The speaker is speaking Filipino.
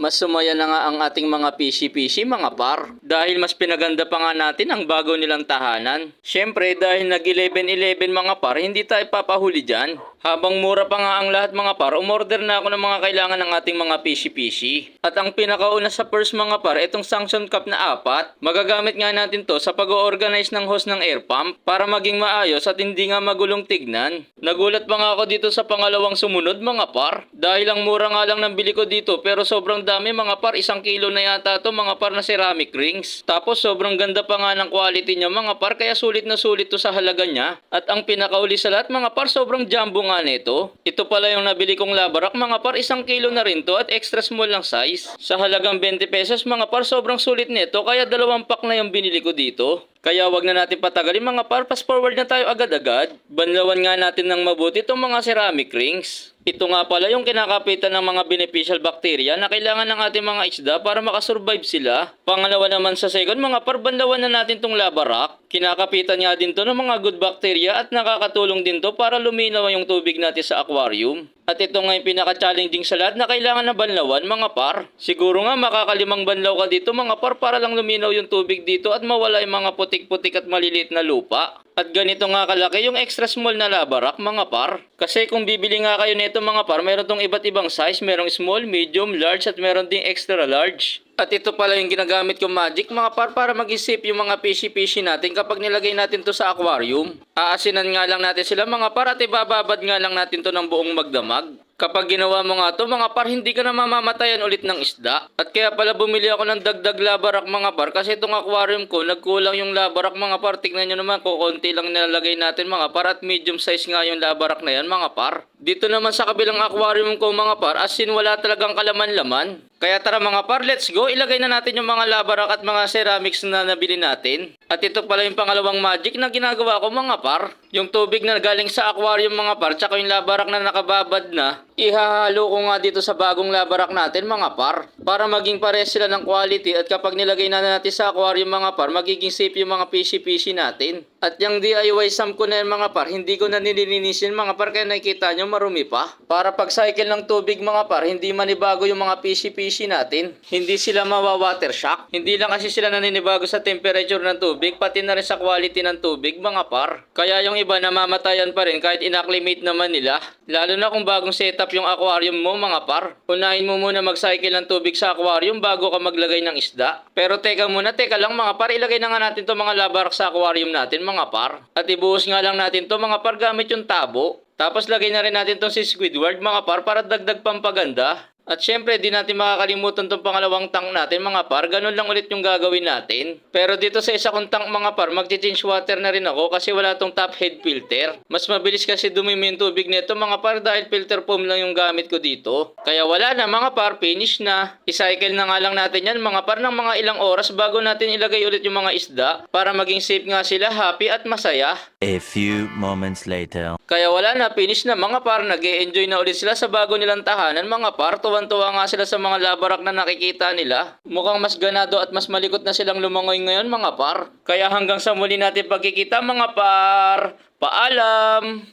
Mas sumaya na nga ang ating mga PC-PC mga par. Dahil mas pinaganda pa nga natin ang bago nilang tahanan. Siyempre dahil nag 11-11 mga par, hindi tayo papahuli dyan. Habang mura pa nga ang lahat mga par, umorder na ako ng mga kailangan ng ating mga PC-PC. At ang pinakauna sa first mga par, itong sanction cup na apat. Magagamit nga natin to sa pag-organize ng hose ng air pump para maging maayos at hindi nga magulong tignan. Nagulat pa nga ako dito sa pangalawang sumunod mga par. Dahil ang mura nga lang ng bili ko dito pero sobrang dami mga par, isang kilo na yata to mga par na ceramic rings. Tapos sobrang ganda pa nga ng quality niya mga par kaya sulit na sulit to sa halaga niya. At ang pinakauli sa lahat mga par, sobrang jumbo nga nito. Ito pala yung nabili kong labarak mga par, isang kilo na rin to at extra small lang size. Sa halagang 20 pesos mga par, sobrang sulit nito kaya dalawang pack na yung binili ko dito. Kaya wag na natin patagalin mga par, fast forward na tayo agad-agad. Banlawan nga natin ng mabuti itong mga ceramic rings. Ito nga pala yung kinakapitan ng mga beneficial bacteria na kailangan ng ating mga isda para makasurvive sila. Pangalawa naman sa second, mga par, banlawan na natin itong labarak. Kinakapitan nga din to ng mga good bacteria at nakakatulong din to para luminaw yung tubig natin sa aquarium. At ito nga yung pinaka-challenging sa lahat na kailangan na banlawan mga par. Siguro nga makakalimang banlaw ka dito mga par para lang luminaw yung tubig dito at mawala yung mga putik-putik at maliliit na lupa. At ganito nga kalaki yung extra small na labarak mga par. Kasi kung bibili nga kayo nito mga par, meron tong iba't ibang size. Merong small, medium, large at meron ding extra large. At ito pala yung ginagamit kong magic mga par para mag-isip yung mga fishy-fishy natin kapag nilagay natin to sa aquarium. Aasinan nga lang natin sila mga par at ibababad nga lang natin to ng buong magdamag. Kapag ginawa mo nga to mga par, hindi ka na mamamatayan ulit ng isda. At kaya pala bumili ako ng dagdag labarak mga par kasi itong aquarium ko, nagkulang yung labarak mga par. Tignan nyo naman kung konti lang nilalagay natin mga par at medium size nga yung labarak na yan mga par. Dito naman sa kabilang aquarium ko mga par, as in wala talagang kalaman-laman. Kaya tara mga par, let's go. Ilagay na natin yung mga labarak at mga ceramics na nabili natin. At ito pala yung pangalawang magic na ginagawa ko mga par. Yung tubig na galing sa aquarium mga par, tsaka yung labarak na nakababad na, ihahalo ko nga dito sa bagong labarak natin mga par. Para maging pares sila ng quality at kapag nilagay na natin sa aquarium mga par, magiging safe yung mga fishy-fishy natin. At yung DIY sum ko na yan mga par, hindi ko na nililinisin mga par, kaya nakikita nyo marumi pa. Para pag cycle ng tubig mga par, hindi manibago yung mga fishy-fishy natin. Hindi sila mawa-water shock. Hindi lang kasi sila naninibago sa temperature ng tubig, pati na rin sa quality ng tubig mga par. Kaya yung iba namamatayan pa rin kahit inacclimate naman nila. Lalo na kung bagong setup yung aquarium mo mga par. Unahin mo muna mag-cycle ng tubig sa aquarium bago ka maglagay ng isda. Pero teka muna, teka lang mga par, ilagay na nga natin to mga labarak sa aquarium natin mga par. At ibuhos nga lang natin to mga par gamit yung tabo. Tapos lagay na rin natin to si Squidward mga par para dagdag pampaganda. At syempre, di natin makakalimutan tong pangalawang tank natin mga par. Ganun lang ulit yung gagawin natin. Pero dito sa isa kong tank mga par, magti-change water na rin ako kasi wala tong top head filter. Mas mabilis kasi dumimi yung tubig nito mga par dahil filter foam lang yung gamit ko dito. Kaya wala na mga par, finish na. I-cycle na nga lang natin yan mga par ng mga ilang oras bago natin ilagay ulit yung mga isda para maging safe nga sila, happy at masaya. A few moments later. Kaya wala na, finish na mga par, nag enjoy na ulit sila sa bago nilang tahanan mga par. Tuwan-tuwa nga sila sa mga labarak na nakikita nila. Mukhang mas ganado at mas malikot na silang lumangoy ngayon mga par. Kaya hanggang sa muli natin pagkikita mga par, paalam!